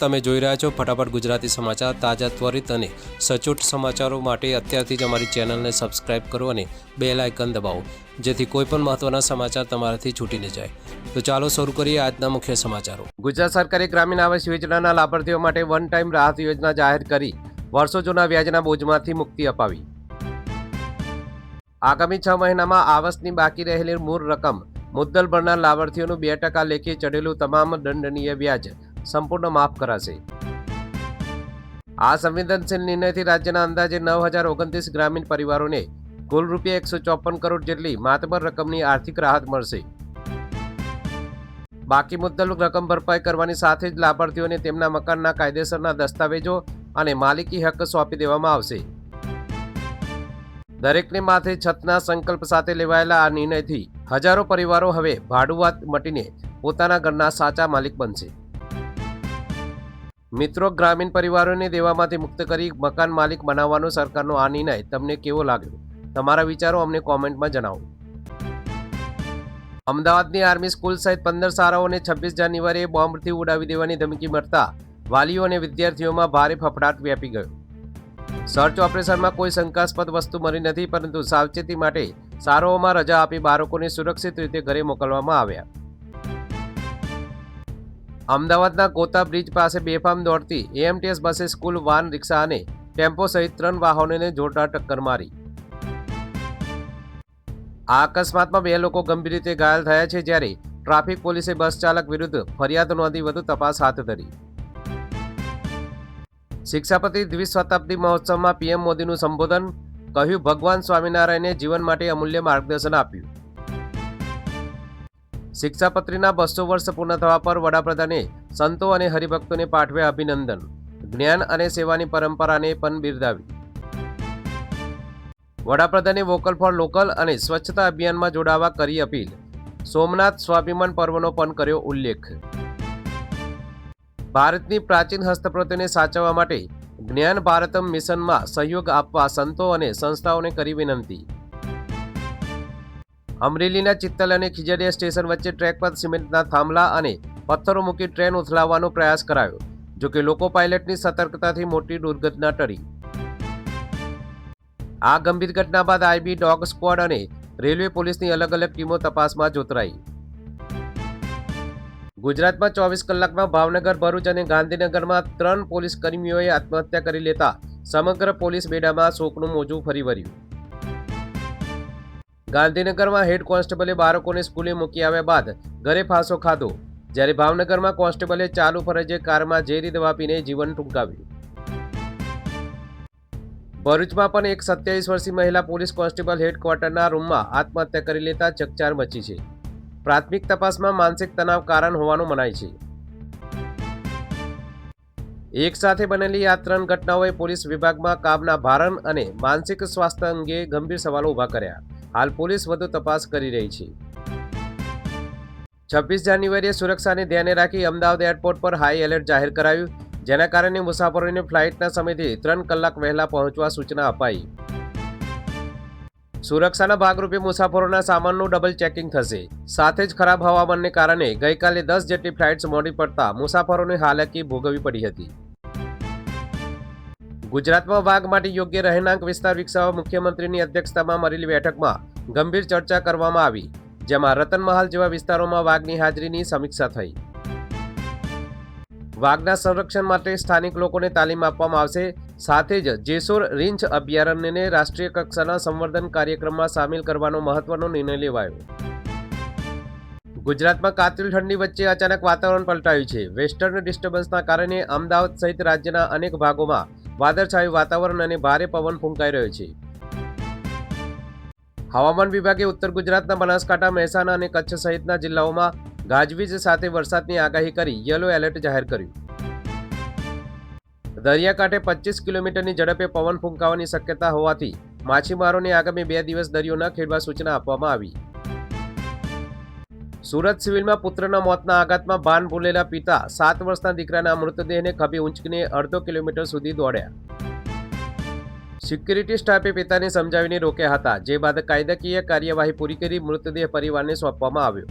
તમે જોઈ રહ્યા છો ફટાફટ ગુજરાતી સમાચાર તાજા ત્વરિત અને સચોટ સમાચારો માટે અત્યારથી જ અમારી ચેનલને સબસ્ક્રાઇબ કરો અને બેલ આઇકન દબાવો, જેથી કોઈ પણ મહત્ત્વના સમાચાર તમારાથી છૂટી ન જાય. તો ચાલો શરૂ કરીએ આજના મુખ્ય સમાચારો. ગુજરાત સરકારે ગ્રામીણ આવાસ યોજનાના લાભાર્થીઓ માટે વન ટાઈમ રાહત યોજના જાહેર કરી, વર્ષો જૂના વ્યાજના બોજમાંથી મુક્તિ અપાવી. આગામી છ મહિનામાં આવાસની બાકી રહેલી મૂળ રકમ મુદ્દલ ભરનાર લાભાર્થીઓનું બે ટકા લેખે ચડેલું તમામ દંડનીય વ્યાજ સંપૂર્ણ માફ કરાશે. આ સંવેદનશીલ નિર્ણયથી રાજ્યના અંદાજે નવ હજાર ઓગણત્રીસ ગ્રામીણ પરિવારોને કુલ રૂપિયા એકસો ચોપન કરોડ જેટલી માતબર રકમની આર્થિક રાહત મળશે. બાકી મુદ્દલ રકમ ભરપાઈ કરવાની સાથે જ લાભાર્થીઓને તેમના મકાનના કાયદેસરના દસ્તાવેજો અને માલિકી હક સોંપી દેવામાં આવશે. દરેકને માથે છતના સંકલ્પ સાથે લેવાયેલા આ નિર્ણયથી હજારો પરિવારો હવે ભાડુઆત મટીને પોતાના ઘરના સાચા માલિક બનશે. મિત્રો, ગ્રામીણ પરિવારોને દેવામાંથી મુક્ત કરી મકાન માલિક બનાવવાનો સરકારનો આ નિર્ણય તમને કેવો લાગ્યો? તમારા વિચારો અમને કોમેન્ટમાં જણાવો. અમદાવાદની આર્મી સ્કૂલ સહિત પંદર શાળાઓને છવ્વીસ જાન્યુઆરીએ બોમ્બથી ઉડાવી દેવાની ધમકી મળતા વાલીઓ અને વિદ્યાર્થીઓમાં ભારે ફફડાટ વ્યાપી ગયો. સર્ચ ઓપરેશનમાં કોઈ શંકાસ્પદ વસ્તુ મળી નથી, પરંતુ સાવચેતી માટે શાળાઓમાં રજા આપી બાળકોને સુરક્ષિત રીતે ઘરે મોકલવામાં આવ્યા. અમદાવાદના ગોતા બ્રિજ પાસે બેફામ દોડતી એએમટીએસ બસે સ્કૂલ વાન રિક્ષા અને ટેમ્પો સહિત ત્રણ વાહનોને જોરદાર ટક્કર મારી. આ અકસ્માતમાં બે લોકો ગંભીર રીતે ઘાયલ થયા છે જ્યારે ટ્રાફિક પોલીસે બસ ચાલક વિરુદ્ધ ફરિયાદ નોંધી વધુ તપાસ હાથ ધરી. શિક્ષાપતિ દ્વિશતાબ્દી મહોત્સવમાં પીએમ મોદીનું સંબોધન, કહ્યું, ભગવાન સ્વામિનારાયણે જીવન માટે અમૂલ્ય માર્ગદર્શન આપ્યું. શિક્ષાપત્રીના બસો વર્ષ પૂર્ણ થવા પર વડાપ્રધાને સંતો અને હરિભક્તોને પાઠવ્યા અભિનંદન. જ્ઞાન અને સેવાની પરંપરાને પણ બિરદાવી. વડાપ્રધાને વોકલ ફોર લોકલ અને સ્વચ્છતા અભિયાનમાં જોડાવા કરી અપીલ. સોમનાથ સ્વાભિમાન પર્વનો પણ કર્યો ઉલ્લેખ. ભારતની પ્રાચીન હસ્તપ્રતિને સાચવવા માટે જ્ઞાન ભારતમ મિશનમાં સહયોગ આપવા સંતો અને સંસ્થાઓને કરી વિનંતી. અમરેલીના ચિત્તલ અને ખીજડીયા સ્ટેશન વચ્ચે ટ્રેક પર સિમેન્ટના થાંભલા અને પથ્થરો મૂકી ટ્રેન ઉથલાવવાનો પ્રયાસ કરાયો જો કે લોકો પાયલટની સતર્કતાથી મોટી દુર્ઘટના ટળી. આ ગંભીર ઘટના બાદ આઈબી ડોગ સ્ક્વોડ અને રેલવે પોલીસની અલગ અલગ ટીમો તપાસમાં જોતરાઈ. ગુજરાતમાં ચોવીસ કલાકમાં ભાવનગર, ભરૂચ અને ગાંધીનગરમાં ત્રણ પોલીસ કર્મીઓએ આત્મહત્યા કરી લેતા સમગ્ર પોલીસ બેડામાં શોકનું મોજું ફરી વળ્યું. ગાંધીનગરમાં હેડ કોન્સ્ટેબલે બાળકોને સ્કૂલે મૂકી આવ્યા બાદ ઘરે ફાંસો ખાધો. જ્યારે ભાવનગરમાં કોન્સ્ટેબલે ચાલુ ફરજે કારમાં ઝેરી દવા પીને જીવન ટૂંકાવ્યું. ભરૂચમાં પણ એક સત્યાવીસ વર્ષીય મહિલા પોલીસ કોન્સ્ટેબલ હેડક્વાર્ટરના રૂમમાં આત્મહત્યા કરી લેતા ચકચાર મચી છે. પ્રાથમિક તપાસમાં માનસિક તણાવ કારણ હોવાનું મનાય છે. એક સાથે બનેલી આ ત્રણ ઘટનાઓએ પોલીસ વિભાગમાં કામના ભારણ અને માનસિક સ્વાસ્થ્ય અંગે ગંભીર સવાલો ઊભા કર્યા. હાલ પોલીસ વધુ તપાસ કરી રહી છે. છવ્વીસ જાન્યુઆરીએ સુરક્ષાને ધ્યાને રાખી અમદાવાદ એરપોર્ટ પર હાઈ એલર્ટ જાહેર કરાયું, જેના કારણે મુસાફરોને ફ્લાઇટના સમયથી ત્રણ કલાક વહેલા પહોંચવા સૂચના અપાઈ. સુરક્ષાના ભાગરૂપે મુસાફરોના સામાનનું ડબલ ચેકિંગ થશે. સાથે જ ખરાબ હવામાનને કારણે ગઈકાલે દસ જેટલી ફ્લાઇટ્સ મોડી પડતા મુસાફરોની હાલાકી ભોગવવી પડી હતી. ગુજરાતમાં વાઘ માટે યોગ્ય રહેણાંક વિસ્તાર વિકસાવવા મુખ્યમંત્રીની અધ્યક્ષતામાં મળેલી બેઠકમાં ગંભીર ચર્ચા કરવામાં આવી, જેમાં રતનમહાલ જેવા વિસ્તારોમાં વાઘની હાજરીની સમીક્ષા થઈ. વાઘના સંરક્ષણ માટે સ્થાનિક લોકોને તાલીમ આપવામાં આવશે, સાથે જ જેસોર રીંછ અભયારણ્યને રાષ્ટ્રીય કક્ષાના સંવર્ધન કાર્યક્રમમાં સામેલ કરવાનો મહત્વનો નિર્ણય લેવાયો. ગુજરાતમાં કાતિલ ઠંડી વચ્ચે અચાનક વાતાવરણ પલટાયું છે. વેસ્ટર્ન ડિસ્ટર્બન્સના કારણે અમદાવાદ સહિત રાજ્યના અનેક ભાગોમાં વાદળછાયું વાતાવરણ અને ભારે પવન ફૂંકાઈ રહ્યો છે. હવામાન વિભાગે ઉત્તર ગુજરાતના બનાસકાંઠા, મહેસાણા અને કચ્છ સહિતના જિલ્લાઓમાં ગાજવીજ સાથે વરસાદની આગાહી કરી યલો એલર્ટ જાહેર કર્યું. દરિયાકાંઠે પચીસ કિલોમીટરની ઝડપે પવન ફૂંકાવાની શક્યતા હોવાથી માછીમારોને આગામી બે દિવસ દરિયો ન ખેડવા સૂચના આપવામાં આવી. સુરત સિવિલમાં પુત્રના મોતના આઘાતમાં ભાન ભૂલેલા પિતા સાત વર્ષના દીકરાના મૃતદેહને ખભે ઊંચકીને અડધો કિલોમીટર સુધી દોડ્યા. સિક્યુરિટી સ્ટાફે પિતાને સમજાવીને રોક્યા હતા, જે બાદ કાયદાકીય કાર્યવાહી પૂરી કરી મૃતદેહ પરિવારને સોંપવામાં આવ્યો.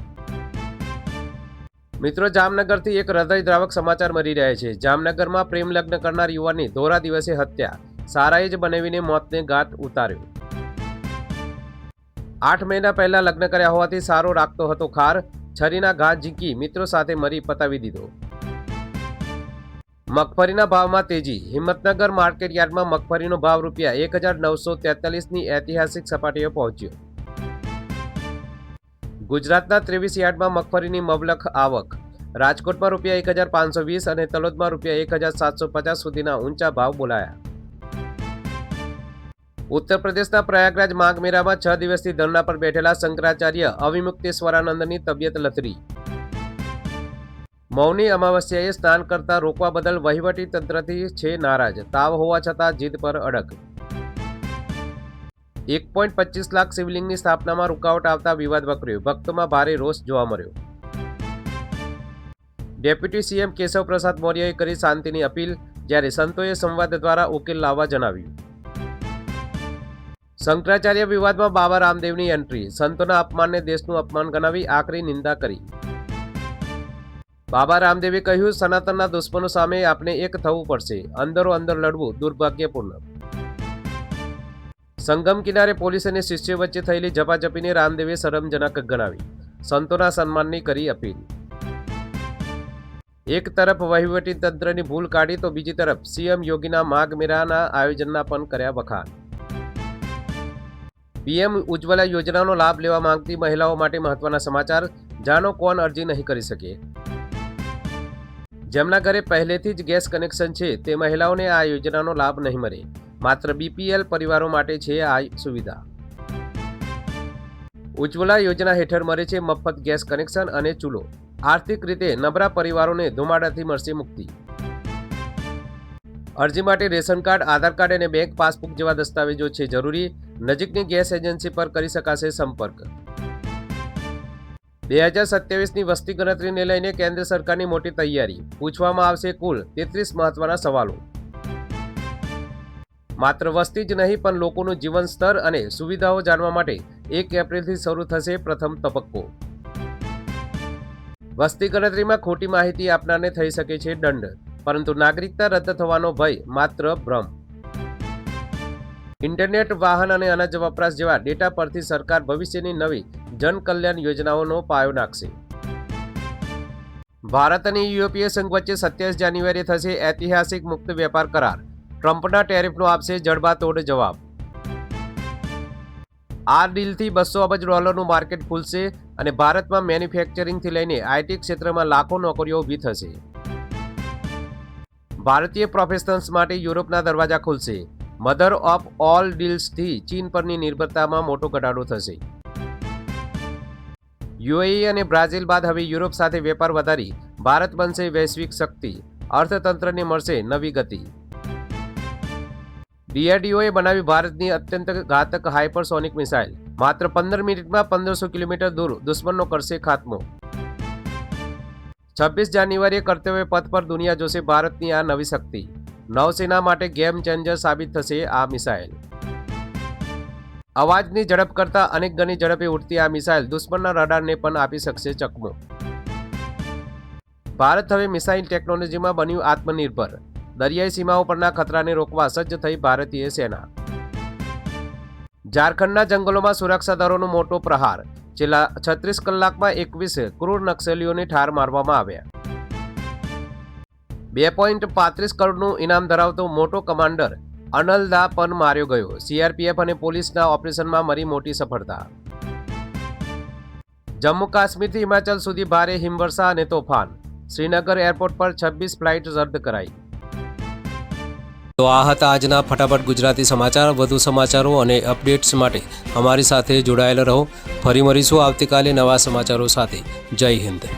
મિત્રો, જામનગરથી એક હૃદયદ્રાવક સમાચાર મળી રહ્યા છે. જામનગરમાં પ્રેમ લગ્ન કરનાર યુવાનની ધોરા દિવસે હત્યા. સારાએ જ બનાવીને મોતને ઘાટ ઉતાર્યો. આઠ મહિના પહેલા લગ્ન કર્યા હોવાથી સારો રાખતો હતો ખાર. છરીના ઘા ઝીંકી મિત્રો સાથે મરી પતાવી દીધો. મગફળીના ભાવમાં તેજી. હિંમતનગર માર્કેટ યાર્ડમાં મગફળીનો ભાવ રૂપિયા એક હજાર નવસો તેતાલીસની ઐતિહાસિક સપાટીએ પહોંચ્યો. ગુજરાતના ત્રેવીસ યાર્ડમાં મગફળીની મબલખ આવક. રાજકોટમાં રૂપિયા એક હજાર પાંચસો વીસ અને તલોદમાં રૂપિયા એક હજાર સાતસો પચાસ સુધીના ઊંચા ભાવ બોલાયા. ઉત્તર પ્રદેશના પ્રયાગરાજ માઘ મેળામાં છ દિવસથી ધરણા પર બેઠેલા શંકરાચાર્ય અવિમુક્તેશ્વરાનંદની તબિયત લથડી. મૌની અમાવસ્યાએ સ્નાન કરતા રોકવા બદલ વહીવટી તંત્રથી છે નારાજ, તાવ હોવા છતાં જીદ પર અડગ. એક પોઈન્ટ પચીસ લાખ શિવલિંગની સ્થાપનામાં રૂકાવટ આવતા વિવાદ વકર્યો, ભક્તોમાં ભારે રોષ જોવા મળ્યો. ડેપ્યુટી સીએમ કેશવ પ્રસાદ મૌર્યએ કરી શાંતિની અપીલ, જ્યારે સંતોએ સંવાદ દ્વારા ઉકેલ લાવવા જણાવ્યું. શંકરાચાર્ય વિવાદમાં બાબા રામદેવની એન્ટ્રી. સંતોના અપમાનને દેશનું અપમાન ગણાવી આકરી નિંદા કરી. બાબા રામદેવે કહ્યું, સનાતનના દુશ્મનો સામે આપણે એક થવું પડશે. અંદરો અંદર લડવું દુર્ભાગ્યપૂર્ણ. સંગમ કિનારે પોલીસ અને શિષ્યો વચ્ચે થયેલી ઝપાઝપીને રામદેવે શરમજનક ગણાવી. સંતોના સન્માનની કરી અપીલ. એક તરફ વહીવટી તંત્રની ભૂલ કાઢી તો બીજી તરફ સીએમ યોગીના માઘ મેળાના આયોજનના પણ કર્યા વખાણ. પીએમ ઉજ્જવલા યોજનાનો લાભ લેવા માંગતી મહિલાઓ માટે મહત્વના સમાચાર. જાણો કોણ અરજી નહીં કરી શકે. જેમના ઘરે પહેલેથી જ ગેસ કનેક્શન છે, તે મહિલાઓને આ યોજનાનો લાભ નહીં મળે. માત્ર બીપીએલ પરિવારો માટે છે આ સુવિધા. ઉજ્જવલા યોજના હેઠળ મળે છે મફત ગેસ કનેક્શન અને ચૂલો. આર્થિક રીતે નબળા પરિવારોને ધુમાડાથી મળશે મુક્તિ. અરજી માટે રેશન કાર્ડ, આધાર કાર્ડ અને બેંક પાસબુક જેવા દસ્તાવેજો છે જરૂરી. નજીકની ગેસ એજન્સી પર કરી શકાશે સંપર્ક. બે હજાર સત્યાવીસની વસ્તી ગણતરીને લઈને કેન્દ્ર સરકારની મોટી તૈયારી. પૂછવામાં આવશે કુલ તેત્રીસ મહત્વના સવાલો. માત્ર વસ્તી જ નહીં, પણ લોકોનું જીવન સ્તર અને સુવિધાઓ જાણવા માટે એક એપ્રિલથી શરૂ થશે પ્રથમ તબક્કો. વસ્તી ગણતરીમાં ખોટી માહિતી આપનારને થઈ શકે છે દંડ. પરંતુ નાગરિકતા રદ થવાનો ભય માત્ર ભ્રમ. ઇન્ટરનેટ વાહન અને અનાજ વપરાશ જેવા ડેટા પરથી સરકાર ભવિષ્યની નવી જન કલ્યાણ યોજનાઓનો પાયો નાખશે. ભારત અને યુરોપીય સંઘ વચ્ચે સત્યાવીસ જાન્યુઆરીએ થશે ઐતિહાસિક મુક્ત વેપાર કરાર. ટ્રમ્પના ટેરિફનો આપશે જડબાતોડ જવાબ. આ ડીલથી બસો અબજ ડોલરનું માર્કેટ ખુલશે અને ભારતમાં મેન્યુફેક્ચરિંગથી લઈને આઈટી ક્ષેત્રમાં લાખો નોકરીઓ ઊભી થશે. ભારતીય પ્રોફેશનલ્સ માટે યુરોપના દરવાજા ખુલશે. મધર ઓફ ઓલ ડીલ્સથી ચીન પરની નિર્ભરતામાં મોટો ઘટાડો થશે. યુએઈ અને બ્રાઝિલ બાદ હવે યુરોપ સાથે વેપાર વધારી, ભારત બનશે વૈશ્વિક શક્તિ, અર્થતંત્રને મળશે નવી ગતિ. ડીઆરડીઓએ બનાવી ભારતની અત્યંત ઘાતક હાઇપરસોનિક મિસાઇલ, માત્ર પંદર મિનિટમાં પંદરસો કિલોમીટર દૂર દુશ્મનનો કરશે ખાત્મો. છવ્વીસ જાન્યુઆરીએ કર્તવ્ય પથ પર દુનિયા જોશે ભારતની આ નવી શક્તિ. નૌસેના માટે ગેમ ચેન્જર સાબિત થશે આ મિસાઇલ. અવાજની ઝડપ કરતાં અનેક ગણી ઝડપે ઉડતી આ મિસાઇલ દુશ્મનના રડારને પણ આપી શકશે ચકમો. ભારત હવે મિસાઇલ ટેકનોલોજીમાં બન્યું આત્મનિર્ભર. દરિયાઈ સીમાઓ પરના ખતરાને રોકવા સજ્જ થઈ ભારતીય સેના. ઝારખંડના જંગલોમાં સુરક્ષા દળોનો મોટો પ્રહાર. છેલ્લા છત્રીસ કલાકમાં એકવીસ ક્રૂર નક્સલીઓને ઠાર મારવામાં આવ્યા. બે પોઈન્ટ પાંત્રીસ કરોડનું ઇનામ ધરાવતો મોટો કમાન્ડર અનલદા પણ માર્યો ગયો. સીઆરપીએફ અને પોલીસના ઓપરેશનમાં મળી મોટી સફળતા. જમ્મુ કાશ્મીરથી હિમાચલ સુધી ભારે હિમવર્ષા અને તોફાન. શ્રીનગર એરપોર્ટ પર છવ્વીસ ફ્લાઇટ રદ કરાઈ. તો આ હતા આજના ફટાફટ ગુજરાતી સમાચાર. વધુ સમાચારો અને અપડેટ્સ માટે અમારી સાથે જોડાયેલા રહો. ફરી મળીશું આવતીકાલે નવા સમાચારો સાથે. જય હિન્દ.